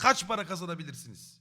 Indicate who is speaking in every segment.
Speaker 1: kaç para kazanabilirsiniz?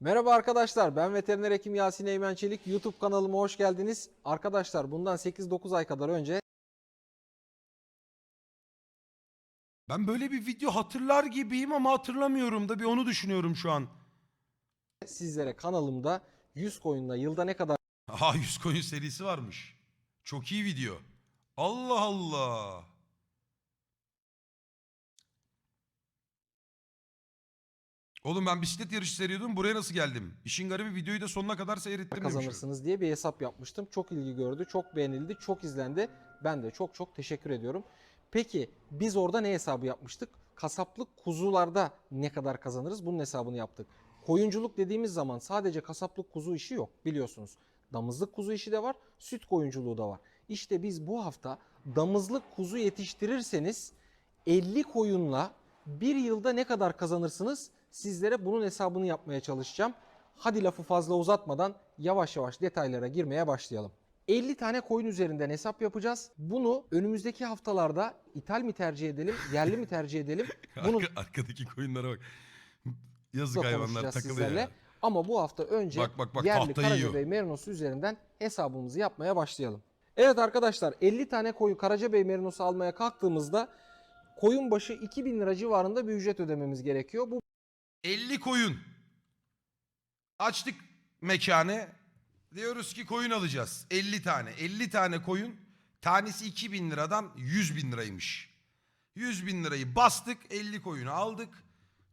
Speaker 2: Merhaba arkadaşlar ben veteriner hekim Yasin Eymen Çelik YouTube kanalıma hoş geldiniz. Arkadaşlar bundan 8-9 ay kadar önce
Speaker 1: Ben böyle bir video hatırlar gibiyim ama hatırlamıyorum da bir onu düşünüyorum şu an.
Speaker 2: sizlere kanalımda 100 koyunla yılda ne kadar
Speaker 1: Aha 100 koyun serisi varmış. Çok iyi video. Allah Allah. Oğlum ben bisiklet yarışı seyrediyordum. Buraya nasıl geldim? İşin garibi videoyu da sonuna kadar seyrettim
Speaker 2: kazanırsınız diye bir hesap yapmıştım. Çok ilgi gördü, çok beğenildi, çok izlendi. Ben de çok çok teşekkür ediyorum. Peki biz orada ne hesabı yapmıştık? Kasaplık kuzularda ne kadar kazanırız? Bunun hesabını yaptık. Koyunculuk dediğimiz zaman sadece kasaplık kuzu işi yok biliyorsunuz. Damızlık kuzu işi de var, süt koyunculuğu da var. İşte biz bu hafta damızlık kuzu yetiştirirseniz 50 koyunla bir yılda ne kadar kazanırsınız? Sizlere bunun hesabını yapmaya çalışacağım. Hadi lafı fazla uzatmadan yavaş yavaş detaylara girmeye başlayalım. 50 tane koyun üzerinden hesap yapacağız. Bunu önümüzdeki haftalarda ithal mi tercih edelim, yerli mi tercih edelim? Bunu
Speaker 1: Arka- arkadaki koyunlara bak. Yazık hayvanlar takılıyor ya.
Speaker 2: Ama bu hafta önce
Speaker 1: Bak, bak, bak,
Speaker 2: yerli. Karacabey Merinosu üzerinden hesabımızı yapmaya başlayalım. Evet arkadaşlar 50 tane koyun Karacabey Merinosu almaya kalktığımızda koyun başı 2000 lira civarında bir ücret ödememiz gerekiyor. Bu
Speaker 1: 50 koyun. Açtık mekanı. Diyoruz ki koyun alacağız. 50 tane. 50 tane koyun. Tanesi 2000 liradan 100 bin liraymış. 100 bin lirayı bastık 50 koyunu aldık.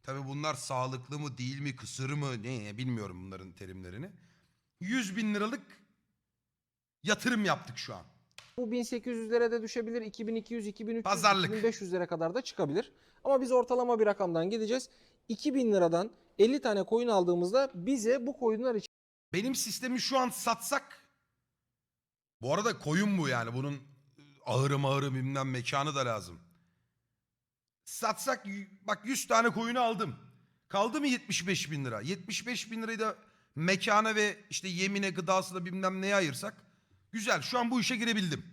Speaker 1: Tabi bunlar sağlıklı mı değil mi kısır mı ne bilmiyorum bunların terimlerini. 100 bin liralık yatırım yaptık şu an.
Speaker 2: Bu 1800'lere de düşebilir, 2200, 2300,
Speaker 1: Pazarlık.
Speaker 2: 2500'lere kadar da çıkabilir. Ama biz ortalama bir rakamdan gideceğiz. 2000 liradan 50 tane koyun aldığımızda bize bu koyunlar için
Speaker 1: Benim sistemi şu an satsak. Bu arada koyun bu yani. Bunun ahırı mahırı bilmem mekanı da lazım. Satsak bak 100 tane koyunu aldım. Kaldı mı 75 bin lira? 75 bin lirayı da mekana ve işte yemine gıdasına bilmem neye ayırsak. Güzel şu an bu işe girebildim.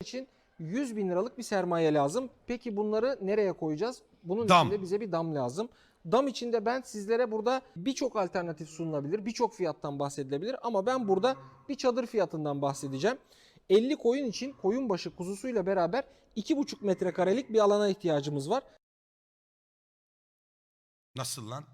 Speaker 2: için 100 bin liralık bir sermaye lazım. Peki bunları nereye koyacağız? Bunun
Speaker 1: Dam.
Speaker 2: için de bize bir dam lazım. Dam içinde ben sizlere burada birçok alternatif sunulabilir, birçok fiyattan bahsedilebilir ama ben burada bir çadır fiyatından bahsedeceğim. 50 koyun için koyun başı kuzusuyla beraber 2,5 metrekarelik bir alana ihtiyacımız var.
Speaker 1: Nasıl lan?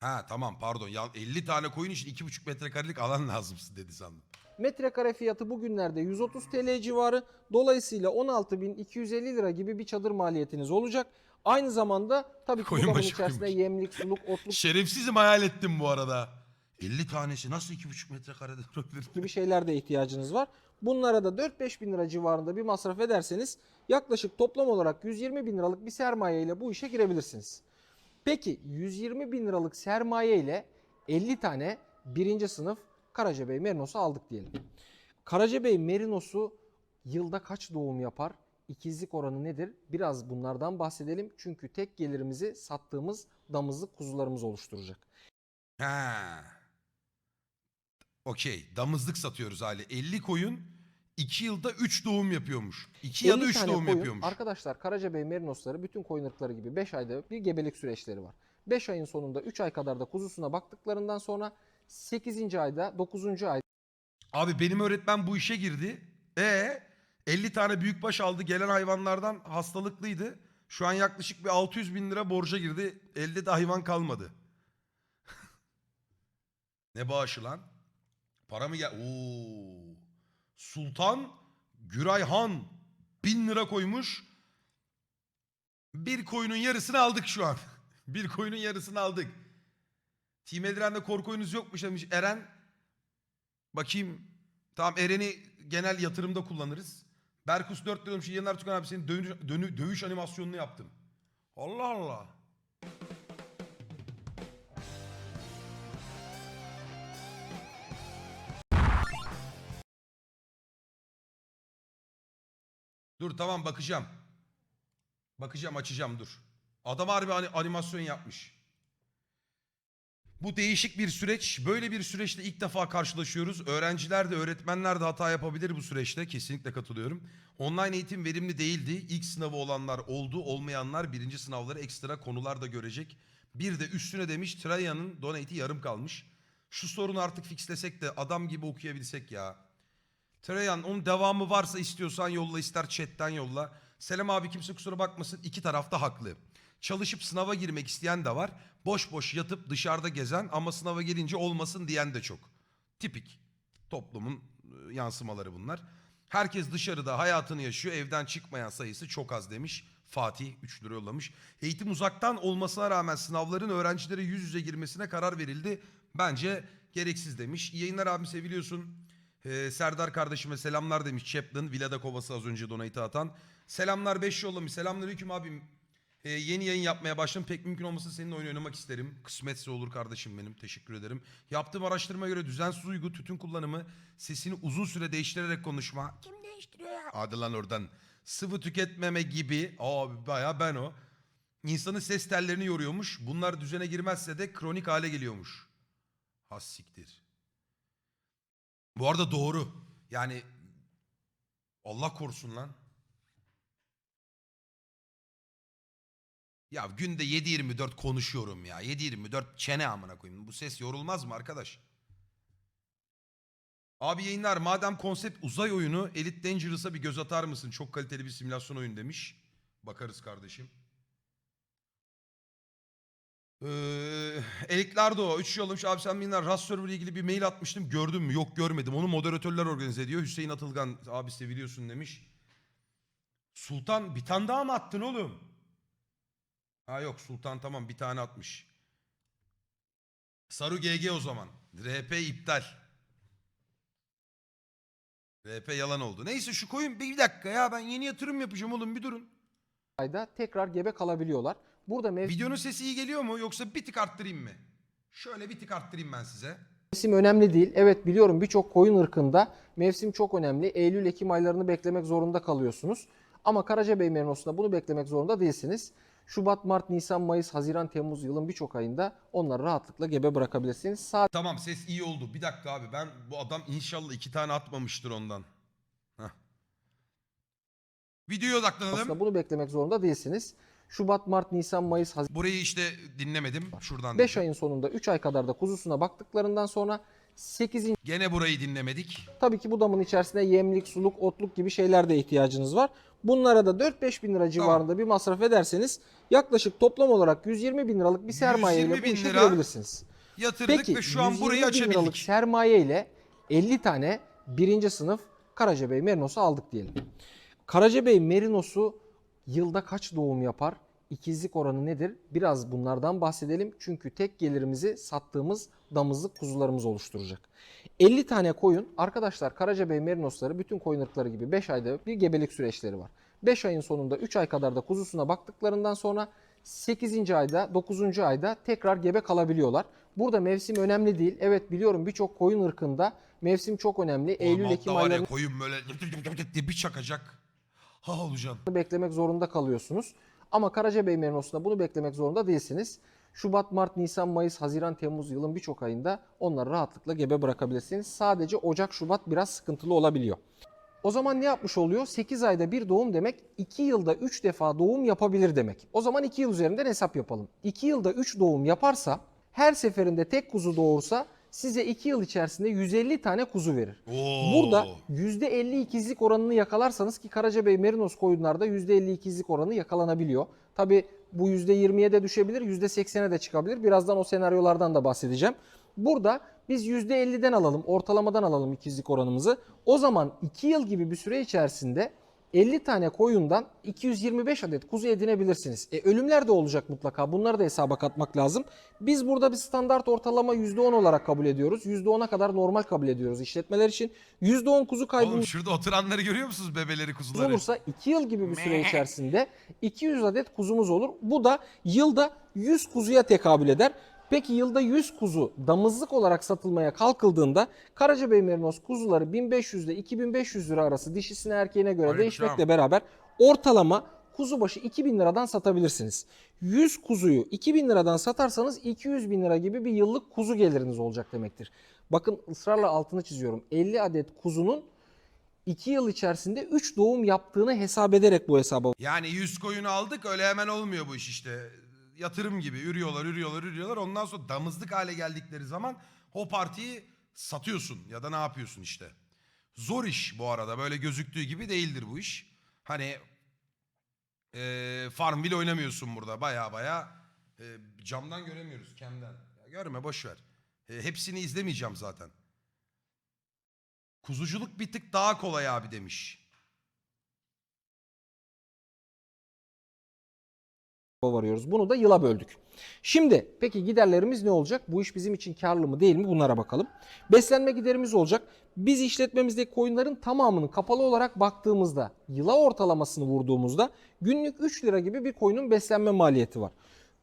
Speaker 1: Ha tamam pardon ya 50 tane koyun için 2,5 metrekarelik alan lazımsın dedi sandım.
Speaker 2: Metrekare fiyatı bugünlerde 130 TL civarı. Dolayısıyla 16.250 lira gibi bir çadır maliyetiniz olacak. Aynı zamanda tabii ki bu
Speaker 1: Koyun başı
Speaker 2: içerisinde
Speaker 1: koyun
Speaker 2: yemlik, suluk, otluk
Speaker 1: Şerefsizim hayal ettim bu arada. 50 tanesi nasıl 2,5 metrekarede durabilir?
Speaker 2: gibi şeyler de ihtiyacınız var. Bunlara da 4-5 bin lira civarında bir masraf ederseniz yaklaşık toplam olarak 120 bin liralık bir sermaye ile bu işe girebilirsiniz. Peki 120 bin liralık sermaye ile 50 tane birinci sınıf Karacabey Merinos'u aldık diyelim. Karacabey Merinos'u yılda kaç doğum yapar? İkizlik oranı nedir? Biraz bunlardan bahsedelim. Çünkü tek gelirimizi sattığımız damızlık kuzularımız oluşturacak.
Speaker 1: Ha. Okey. Damızlık satıyoruz hali. 50 koyun 2 yılda 3 doğum yapıyormuş. 2 ya da
Speaker 2: 50
Speaker 1: 3
Speaker 2: tane
Speaker 1: doğum
Speaker 2: koyun,
Speaker 1: yapıyormuş.
Speaker 2: Arkadaşlar Karacabey Merinosları bütün koyun ırkları gibi 5 ayda bir gebelik süreçleri var. 5 ayın sonunda 3 ay kadar da kuzusuna baktıklarından sonra 8. ayda 9. ayda
Speaker 1: Abi benim öğretmen bu işe girdi. E 50 tane büyükbaş aldı gelen hayvanlardan hastalıklıydı. Şu an yaklaşık bir 600 bin lira borca girdi. Elde de hayvan kalmadı. ne bağışı lan? Para mı gel? Oo. Sultan Güray Han bin lira koymuş. Bir koyunun yarısını aldık şu an. bir koyunun yarısını aldık. Team Edren'de korku oyunuz yokmuş demiş Eren. Bakayım. Tamam Eren'i genel yatırımda kullanırız. Berkus 4 diyorum şu Yener Tukan abi senin dönü- dövüş animasyonunu yaptım. Allah Allah. Dur tamam bakacağım. Bakacağım açacağım dur. Adam harbi ani- animasyon yapmış. Bu değişik bir süreç. Böyle bir süreçte ilk defa karşılaşıyoruz. Öğrenciler de öğretmenler de hata yapabilir bu süreçte. Kesinlikle katılıyorum. Online eğitim verimli değildi. İlk sınavı olanlar oldu. Olmayanlar birinci sınavları ekstra konular da görecek. Bir de üstüne demiş Trayan'ın donate'i yarım kalmış. Şu sorunu artık fixlesek de adam gibi okuyabilsek ya. Trayan onun devamı varsa istiyorsan yolla ister chatten yolla. Selam abi kimse kusura bakmasın iki tarafta haklı. Çalışıp sınava girmek isteyen de var. Boş boş yatıp dışarıda gezen ama sınava gelince olmasın diyen de çok. Tipik toplumun e, yansımaları bunlar. Herkes dışarıda hayatını yaşıyor. Evden çıkmayan sayısı çok az demiş. Fatih 3 lira yollamış. Eğitim uzaktan olmasına rağmen sınavların öğrencilere yüz yüze girmesine karar verildi. Bence gereksiz demiş. İyi yayınlar abi seviliyorsun. Ee, Serdar kardeşime selamlar demiş. Chaplin Villada Kovası az önce donate atan. Selamlar 5 yollamış. Selamünaleyküm abim. Ee, yeni yayın yapmaya başladım. Pek mümkün olmasa seninle oyun oynamak isterim. Kısmetse olur kardeşim benim. Teşekkür ederim. Yaptığım araştırmaya göre düzensiz uygu, tütün kullanımı, sesini uzun süre değiştirerek konuşma. Kim değiştiriyor ya? Hadi lan oradan. Sıvı tüketmeme gibi. Abi baya ben o. İnsanın ses tellerini yoruyormuş. Bunlar düzene girmezse de kronik hale geliyormuş. Has siktir. Bu arada doğru. Yani Allah korusun lan. Ya günde 7-24 konuşuyorum ya. 7-24 çene amına koyayım. Bu ses yorulmaz mı arkadaş? Abi yayınlar madem konsept uzay oyunu Elite Dangerous'a bir göz atar mısın? Çok kaliteli bir simülasyon oyun demiş. Bakarız kardeşim. Ee, Eliklardo 3 yollamış. Abi sen binler Rust server ile ilgili bir mail atmıştım. Gördün mü? Yok görmedim. Onu moderatörler organize ediyor. Hüseyin Atılgan abi seviliyorsun demiş. Sultan bir tane daha mı attın oğlum? Ha yok Sultan tamam bir tane atmış. Saru GG o zaman. RP iptal. RP yalan oldu. Neyse şu koyun bir dakika ya ben yeni yatırım yapacağım oğlum bir durun.
Speaker 2: ayda tekrar gebe kalabiliyorlar. Burada mevsim
Speaker 1: Videonun sesi iyi geliyor mu yoksa bir tık arttırayım mı? Şöyle bir tık arttırayım ben size.
Speaker 2: Mevsim önemli değil. Evet biliyorum birçok koyun ırkında mevsim çok önemli. Eylül-Ekim aylarını beklemek zorunda kalıyorsunuz. Ama Karacabey Merinos'unda bunu beklemek zorunda değilsiniz. Şubat, Mart, Nisan, Mayıs, Haziran, Temmuz yılın birçok ayında onları rahatlıkla gebe bırakabilirsiniz. Sadece
Speaker 1: Tamam ses iyi oldu. Bir dakika abi ben bu adam inşallah iki tane atmamıştır ondan. Heh. Videoya odaklanalım.
Speaker 2: bunu beklemek zorunda değilsiniz. Şubat, Mart, Nisan, Mayıs,
Speaker 1: Burayı işte dinlemedim. Şuradan.
Speaker 2: 5 ayın sonunda 3 ay kadar da kuzusuna baktıklarından sonra 8.
Speaker 1: Gene burayı dinlemedik.
Speaker 2: Tabii ki bu damın içerisinde yemlik, suluk, otluk gibi şeyler de ihtiyacınız var. Bunlara da 4-5 bin lira civarında bir masraf ederseniz yaklaşık toplam olarak 120 bin liralık bir sermaye
Speaker 1: 120
Speaker 2: ile bu
Speaker 1: bin
Speaker 2: işe
Speaker 1: lira
Speaker 2: girebilirsiniz.
Speaker 1: Yatırdık
Speaker 2: Peki
Speaker 1: ve şu an
Speaker 2: 120
Speaker 1: burayı
Speaker 2: bin liralık
Speaker 1: açabildik.
Speaker 2: sermaye ile 50 tane birinci sınıf Karacabey Merinos'u aldık diyelim. Karacabey Merinos'u yılda kaç doğum yapar? İkizlik oranı nedir? Biraz bunlardan bahsedelim. Çünkü tek gelirimizi sattığımız damızlık kuzularımız oluşturacak. 50 tane koyun. Arkadaşlar Karacabey Merinosları bütün koyun ırkları gibi 5 ayda bir gebelik süreçleri var. 5 ayın sonunda 3 ay kadar da kuzusuna baktıklarından sonra 8. ayda 9. ayda tekrar gebe kalabiliyorlar. Burada mevsim önemli değil. Evet biliyorum birçok koyun ırkında mevsim çok önemli. Eylül Ekim
Speaker 1: altta var ya
Speaker 2: aylarını
Speaker 1: koyun böyle diye bir çakacak. Ha olacaksın.
Speaker 2: beklemek zorunda kalıyorsunuz. Ama Karacabey Merinos'unda bunu beklemek zorunda değilsiniz. Şubat, Mart, Nisan, Mayıs, Haziran, Temmuz yılın birçok ayında onları rahatlıkla gebe bırakabilirsiniz. Sadece Ocak, Şubat biraz sıkıntılı olabiliyor. O zaman ne yapmış oluyor? 8 ayda bir doğum demek 2 yılda 3 defa doğum yapabilir demek. O zaman 2 yıl üzerinden hesap yapalım. 2 yılda 3 doğum yaparsa her seferinde tek kuzu doğursa size 2 yıl içerisinde 150 tane kuzu verir.
Speaker 1: Oo.
Speaker 2: Burada %50 ikizlik oranını yakalarsanız ki Karacabey Merinos koyunlarda %50 ikizlik oranı yakalanabiliyor. Tabi bu %20'ye de düşebilir, %80'e de çıkabilir. Birazdan o senaryolardan da bahsedeceğim. Burada biz %50'den alalım, ortalamadan alalım ikizlik oranımızı. O zaman 2 yıl gibi bir süre içerisinde 50 tane koyundan 225 adet kuzu edinebilirsiniz. E, ölümler de olacak mutlaka. Bunları da hesaba katmak lazım. Biz burada bir standart ortalama %10 olarak kabul ediyoruz. %10'a kadar normal kabul ediyoruz işletmeler için. %10 kuzu
Speaker 1: Oğlum
Speaker 2: kaybımız
Speaker 1: şurada oturanları görüyor musunuz bebeleri kuzuları?
Speaker 2: olursa 2 yıl gibi bir süre içerisinde 200 adet kuzumuz olur. Bu da yılda 100 kuzuya tekabül eder. Peki yılda 100 kuzu damızlık olarak satılmaya kalkıldığında Karacabey Merinos kuzuları 1500 ile 2500 lira arası dişisine erkeğine göre
Speaker 1: Aleyküm
Speaker 2: değişmekle beraber ortalama kuzu başı 2000 liradan satabilirsiniz. 100 kuzuyu 2000 liradan satarsanız 200 bin lira gibi bir yıllık kuzu geliriniz olacak demektir. Bakın ısrarla altını çiziyorum. 50 adet kuzunun 2 yıl içerisinde 3 doğum yaptığını hesap ederek bu hesaba
Speaker 1: Yani 100 koyunu aldık öyle hemen olmuyor bu iş işte. Yatırım gibi ürüyorlar, ürüyorlar, ürüyorlar. Ondan sonra damızlık hale geldikleri zaman o partiyi satıyorsun ya da ne yapıyorsun işte. Zor iş bu arada. Böyle gözüktüğü gibi değildir bu iş. Hani eee Farmville oynamıyorsun burada. Baya baya eee, camdan göremiyoruz camden. Ya görme boş. E, hepsini izlemeyeceğim zaten. Kuzuculuk bir tık daha kolay abi demiş.
Speaker 2: Varıyoruz. Bunu da yıla böldük. Şimdi peki giderlerimiz ne olacak? Bu iş bizim için karlı mı değil mi? Bunlara bakalım. Beslenme giderimiz olacak. Biz işletmemizdeki koyunların tamamını kapalı olarak baktığımızda, yıla ortalamasını vurduğumuzda günlük 3 lira gibi bir koyunun beslenme maliyeti var.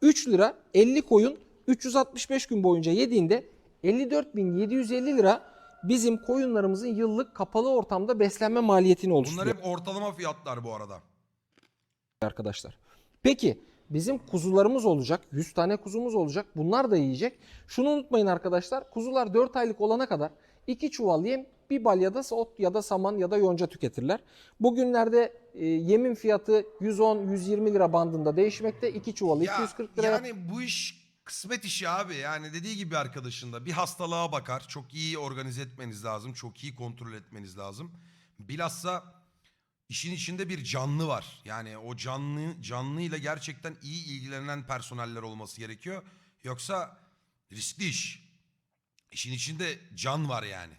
Speaker 2: 3 lira 50 koyun 365 gün boyunca yediğinde 54.750 lira bizim koyunlarımızın yıllık kapalı ortamda beslenme maliyetini oluşturuyor
Speaker 1: Bunlar hep ortalama fiyatlar bu arada.
Speaker 2: arkadaşlar. Peki bizim kuzularımız olacak. 100 tane kuzumuz olacak. Bunlar da yiyecek. Şunu unutmayın arkadaşlar. Kuzular 4 aylık olana kadar 2 çuval yem, bir bal ya da ot ya da saman ya da yonca tüketirler. Bugünlerde e, yemin fiyatı 110-120 lira bandında değişmekte. 2 çuvalı
Speaker 1: Ya,
Speaker 2: 240 lira.
Speaker 1: Yani bu iş kısmet işi abi. Yani dediği gibi arkadaşın da bir hastalığa bakar. Çok iyi organize etmeniz lazım. Çok iyi kontrol etmeniz lazım. Bilhassa işin içinde bir canlı var. Yani o canlı canlıyla gerçekten iyi ilgilenen personeller olması gerekiyor. Yoksa riskli iş. İşin içinde can var yani.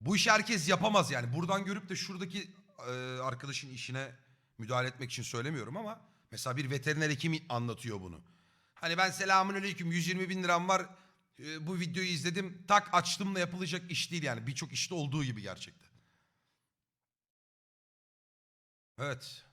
Speaker 1: Bu işi herkes yapamaz yani. Buradan görüp de şuradaki e, arkadaşın işine müdahale etmek için söylemiyorum ama mesela bir veteriner hekim anlatıyor bunu. Hani ben selamünaleyküm 120 bin liram var e, bu videoyu izledim tak açtım da yapılacak iş değil yani birçok işte olduğu gibi gerçekten. Evet